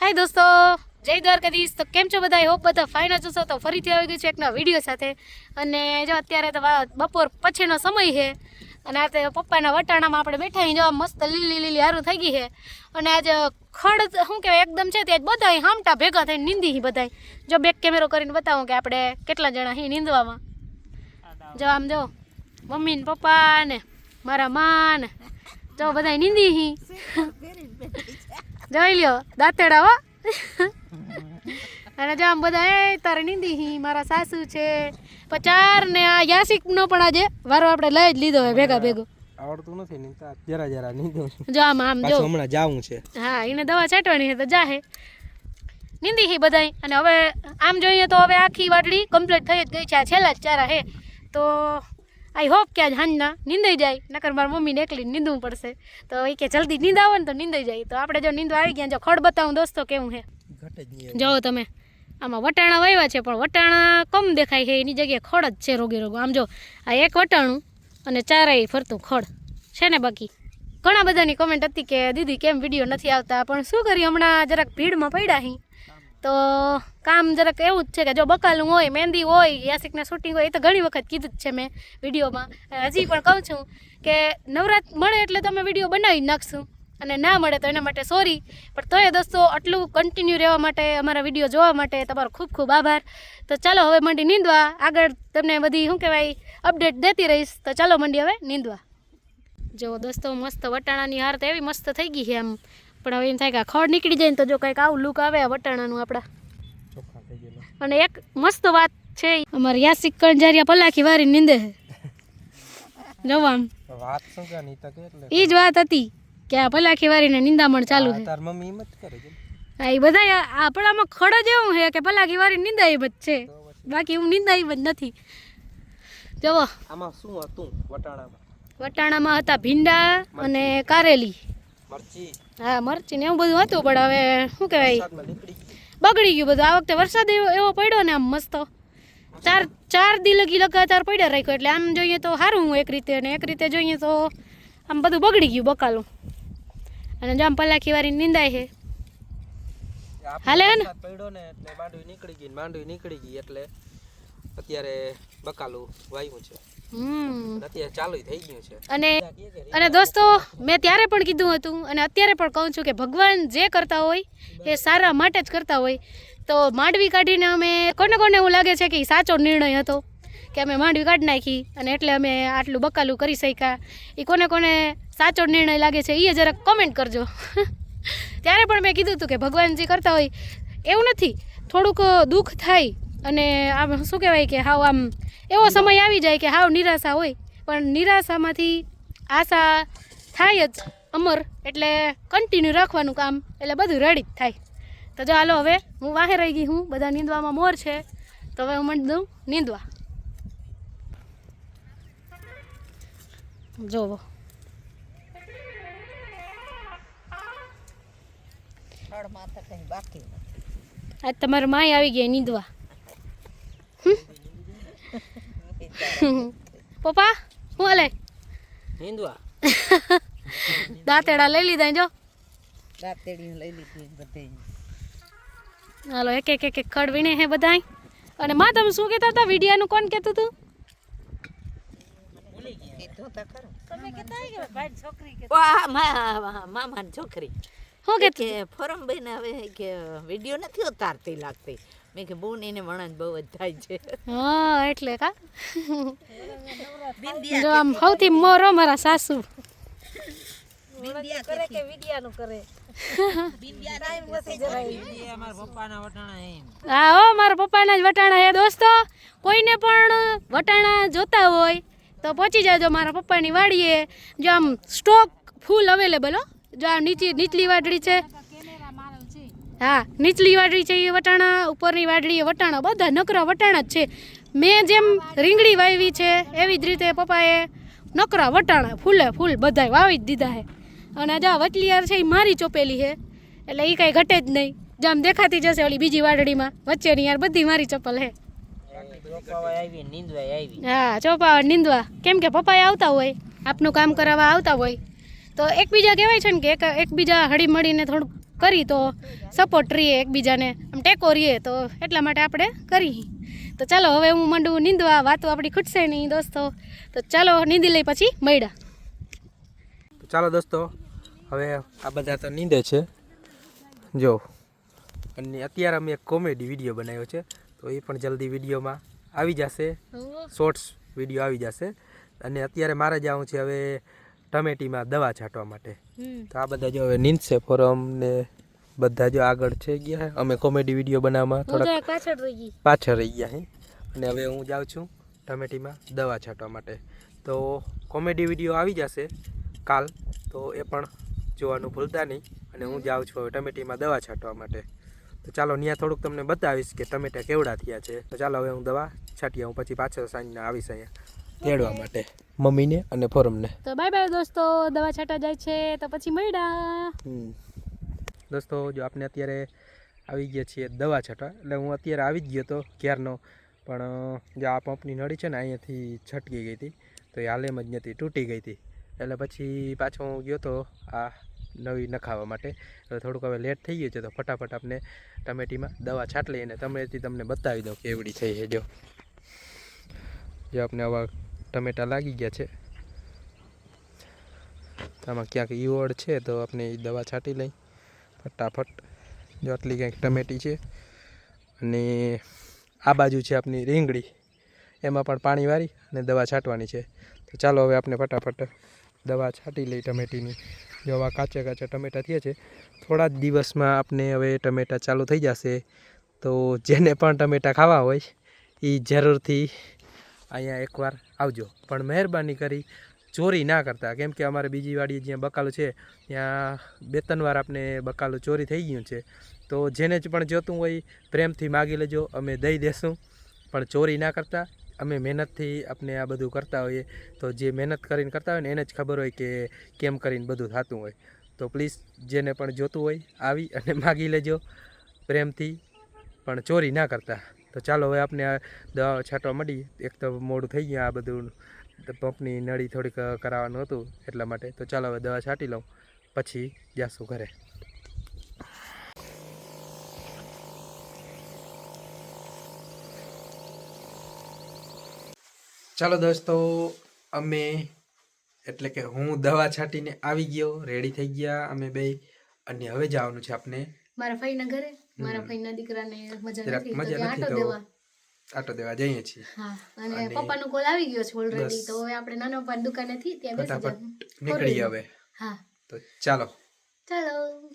હાય દોસ્તો. જય દ્વારકાધીશ. તો કેમ છો બધા? હોપ બધા ફાઇન જ છો તો ફરીથી આવી ગયું છે એકના વીડિયો સાથે. અને જો અત્યારે તો બપોર પછીનો સમય છે. અને આ તે પપ્પાના વટાણામાં આપણે બેઠા જો મસ્ત લીલી લીલી હારું થઈ ગઈ છે. અને આજે ખડ શું કહેવાય? એકદમ છે ત્યાં બધા હામટા ભેગા થઈને નીંદી બધા જો બેક કેમેરો કરીને બતાવું કે આપણે કેટલા જણા અહીં નીંદવામાં. જો આમ જો, મમ્મી ને પપ્પા ને, મારા મા ને. જો બધા નીંદી હી જોઈ લ્યો દાંતેડા હો. અને જો આમ બધા એ તારે નીંદી હી મારા સાસુ છે. પચાર ને આ યાસિક નો પણ આજે વારો આપણે લઈ જ લીધો હોય ભેગા ભેગો. આવડતું નથી ને જરા જરા નીંદો. જો આમ આમ જો. હમણાં જાવું છે. હા એને દવા છાંટવાની છે તો જાહે. નીંદી હી બધાય. અને હવે આમ જોઈએ તો હવે આખી વાટડી કમ્પ્લીટ થઈ જ ગઈ છે. આ છેલ્લા જ ચારા હે. તો આઈ હોપ કે આજ હાંજના નીંદાઈ જાય નકર મારા મમ્મીને એકલી નીંદવું પડશે. તો એ કે જલ્દી આવે ને તો નીંદાઈ જાય. તો આપણે જો નીંદવા આવી ગયા જો ખડ બતાવું દોસ્તો કેવું છે જાઓ જો તમે આમાં વટાણા વાવ્યા છે પણ વટાણા કમ દેખાય છે એની જગ્યાએ ખડ જ છે રોગે રોગો. આમ જો આ એક વટાણું અને ચારેય ફરતું ખડ છે ને બાકી? ઘણા બધાની કોમેન્ટ હતી કે દીદી કેમ વીડિયો નથી આવતા? પણ શું કરીએ હમણાં જરાક ભીડમાં પડ્યા હી. તો કામ જરાક એવું જ છે કે જો બકાલું હોય, મહેંદી હોય, યાસિકના શૂટિંગ હોય, એ તો ઘણી વખત કીધું જ છે મેં વિડીયોમાં. હજી પણ કહું છું કે નવરાત મળે એટલે તમે વીડિયો બનાવી નાખશું. અને ના મળે તો એના માટે સોરી પણ તોય દોસ્તો, આટલું કન્ટિન્યુ રહેવા માટે, અમારા વીડિયો જોવા માટે તમારો ખૂબ ખૂબ આભાર. તો ચાલો હવે મંડી નીંદવા. આગળ તમને બધી શું કહેવાય અપડેટ દેતી રહીશ. તો ચાલો મંડી હવે નીંદવા. જો દોસ્તો, મસ્ત વટાણાની હાર તો એવી મસ્ત થઈ ગઈ છે આમ. પણ હવે એમ થાય કે ખડ નીકળી જાય ને તો જો કંઈક આવું લુક આવે વટાણાનું આપણા. અને એક મસ્ત વાત છે અમારે યાસિક કંજારિયા પલાખી વારી નીંદે છે. જોવા વાત શું કે નીતા કે એટલે? એ જ વાત હતી કે આ પલાખી વારીને નિંદામણ ચાલુ છે. તાર મમ્મી એમ જ કરે છે. હા એ બધા આપણામાં ખડ જ એવું છે કે પલાખી વારી નિંદાઈ જ છે. બાકી હું નિંદાઈ જ નથી. જવો આમાં શું હતું વટાણામાં? વટાણામાં હતા ભીંડા અને કારેલી. હા મરચી ને એવું બધું હતું પણ હવે શું કહેવાય. બગડી ગયું બધું. આ વખતે વરસાદ એવો પડ્યો ને આમ મસ્ત. ચાર ચાર દી લગી લગાતાર પડ્યા રાખ્યો. એટલે આમ જોઈએ તો સારું હું એક રીતે અને એક રીતે જોઈએ તો આમ બધું બગડી ગયું બકાલું. અને જામ પલાખી વારી નિંદાય છે. હાલે ને? પડ્યો ને એટલે માંડવી નીકળી ગઈ માંડવી નીકળી ગઈ એટલે અત્યારે બકાલું વાયું છે. અત્યારે ચાલુ થઈ ગયું છે. અને અને દોસ્તો મેં ત્યારે પણ કીધું હતું અને અત્યારે પણ કહું છું કે ભગવાન જે કરતા હોય એ સારા માટે જ કરતા હોય. તો માંડવી કાઢીને અમે કોને કોને એવું લાગે છે કે એ સાચો નિર્ણય હતો? કે અમે માંડવી કાઢી નાખી અને એટલે અમે આટલું બકાલું કરી શક્યા. એ કોને કોને સાચો નિર્ણય લાગે છે એ જરાક કોમેન્ટ કરજો. ત્યારે પણ મેં કીધું હતું કે ભગવાન જે કરતા હોય એવું નથી. થોડુંક દુઃખ થાય અને આમ શું કહેવાય કે હાવ આમ એવો સમય આવી જાય કે હાવ નિરાશા હોય. પણ નિરાશામાંથી આશા થાય જ અમર એટલે કન્ટિન્યુ રાખવાનું કામ એટલે બધું રેડી જ થાય. તો જો હાલો હવે હું વાહે રહી ગઈ હું બધા નીંદવામાં મોર છે. તો હવે હું મંડી દઉં નીંદવા. જોવો. આજ તમારા માય આવી ગયા નીંદવા. પપ્પા શું હાલે? હિન્દુઆ દાંતેડા લઈ લીધા જો. દાંતેડી લઈ લીધી બધે હાલો એક એક એક એક ખડ વીણે હે બધાય. અને માં તમે શું કહેતા હતા? વિડિયાનું કોણ કહેતું હતું? મામા છોકરી મામાની છોકરી. શું કે ફોરમ બેન હવે કે વીડિયો નથી ઉતારતી લાગતી. મેં કે બોન એને વણન બહુ જ થાય છે. હા એટલે કા? જો આમ સૌથી મોરો મારા સાસુ. કરે કે વિડિયાનું કરે? હા હો મારા પપ્પાના જ વટાણા હે દોસ્તો. કોઈને પણ વટાણા જોતા હોય તો પહોંચી જાજો મારા પપ્પાની વાડીએ. જો આમ સ્ટોક ફૂલ અવેલેબલ હો. જો આ નીચી નીચલી વાડળી છે. હા નીચલી વાડળી છે એ વટાણા ઉપરની વાડળી એ વટાણા બધા નકરા વટાણા જ છે. મેં જેમ રીંગણી વાવી છે એવી જ રીતે પપ્પાએ નકરા વટાણા ફૂલે ફૂલ બધાય વાવી જ દીધા છે અને જો આ વચલિયાર છે એ મારી ચોપેલી છે એટલે એ કાંઈ ઘટે જ નહીં. જેમ દેખાતી જશે ઓલી બીજી વાડળીમાં વચ્ચેની યાર બધી મારી ચપ્પલ છે હા ચોપાવા નીંદવા. કેમ કે પપ્પાએ આવતા હોય આપનું કામ કરાવવા આવતા હોય. તો એકબીજા કહેવાય છે ને કે એક એકબીજા હળી મળીને થોડુંક કરી તો સપોર્ટ રહીએ એકબીજાને આમ ટેકો રહીએ તો એટલા માટે આપણે કરી. તો ચાલો હવે હું માંડું નીંદવા વાતો આપણી ખૂટશે નહીં દોસ્તો. તો ચાલો નીંદી લઈ પછી મળ્યા. ચાલો દોસ્તો હવે આ બધા તો નીંદે છે. જો અને અત્યારે અમે એક કોમેડી વીડિયો બનાવ્યો છે તો એ પણ જલ્દી વિડીયોમાં આવી જશે. શોર્ટ્સ વીડિયો આવી જશે. અને અત્યારે મારે જવું છે હવે ટમેટીમાં દવા છાંટવા માટે. તો આ બધા જો હવે નીંદશે ફોરમ ને બધા જો આગળ છે ગયા. અમે કોમેડી વીડિયો બનાવવામાં થોડા પાછળ રહી ગઈ. પાછળ રહી ગયા હે. અને હવે હું જાઉં છું ટમેટીમાં દવા છાંટવા માટે. તો કોમેડી વીડિયો આવી જશે કાલ. તો એ પણ જોવાનું ભૂલતા નહીં. અને હું જાઉં છું હવે ટમેટીમાં દવા છાંટવા માટે. તો ચાલો ત્યાં થોડુંક તમને બતાવીશ કે ટમેટા કેવડા થયા છે. તો ચાલો હવે હું દવા છાંટી આવું પછી પાછળ સાંજના આવીશ અહીંયા. તેડવા માટે. મમ્મીને અને ફોરમને. તો બાય બાય દોસ્તો દવા છાંટા જાય છે તો પછી મળ્યા. દોસ્તો જો આપણે અત્યારે આવી ગયા છીએ દવા છાંટવા એટલે હું અત્યારે આવી જ ગયો હતો ક્યારનો પણ જે આ પંપની નળી છે ને અહીંયાથી છટકી ગઈ હતી તો એ હાલેમ જ નથી તૂટી ગઈ હતી. એટલે પછી પાછો હું ગયો તો આ નવી નખાવા માટે. થોડુંક હવે લેટ થઈ ગયું છે તો ફટાફટ આપણે ટમેટીમાં દવા છાંટ લઈને અને તમેથી તમને બતાવી દઉં કેવડી થઈ છે જો. જો આપણે આવા ટમેટા લાગી ગયા છે. આમાં ક્યાંક ઈવડ છે તો આપણે એ દવા છાંટી લઈ. ફટાફટ જો આટલી કંઈક ટમેટી છે અને આ બાજુ છે આપણી રીંગણી એમાં પણ પાણી વારી અને દવા છાંટવાની છે. તો ચાલો હવે આપણે ફટાફટ દવા છાંટી લઈ ટમેટીની. જો આવા કાચા કાચા ટમેટા થયા છે, થોડા જ દિવસમાં આપણે હવે ટમેટા ચાલુ થઈ જશે. તો જેને પણ ટમેટા ખાવા હોય એ જરૂરથી અહીંયા એકવાર આવજો. પણ મહેરબાની કરી ચોરી ના કરતા. કેમ કે અમારે બીજી વાડી જ્યાં બકાલું છે, ત્યાં બે ત્રણ વાર આપણે બકાલું ચોરી થઈ ગયું છે. તો જેને જ પણ જોતું હોય પ્રેમથી માગી લેજો. અમે દઈ દેશું. પણ ચોરી ના કરતા. અમે મહેનતથી આપણે આ બધું કરતા હોઈએ. તો જે મહેનત કરીને કરતા હોય ને, એને જ ખબર હોય કે કેમ કરીને બધું થતું હોય. તો પ્લીઝ જેને પણ જોતું હોય, આવી અને માગી લેજો પ્રેમથી. પણ ચોરી ના કરતા. તો ચાલો હવે આપણે આ દવા છાંટવા માંડીએ. એક તો મોડું થઈ ગયા આ બધું. પંપની નળી થોડીક કરાવવાનું હતું એટલા માટે. તો ચાલો હવે દવા છાંટી લઉં. પછી જાશું ઘરે. ચાલો દોસ્તો, અમે એટલે કે હું દવા છાંટીને આવી ગયો, રેડી થઈ ગયા અમે બે. અને હવે જવાનું છે આપણે મારા ફઈના ઘરે? મારા ફઈના દીકરાને મજા નથી મજા નથી આટો દેવા. આટો દેવા જઈએ છીએ. હા અને પપ્પા પપ્પાનો કોલ આવી ગયો છે ઓલરેડી તો હવે આપણે નાના પપ્પાની દુકાનેથી ત્યાં બેસી જવાનું હવે. હા. તો ચાલો. ચાલો.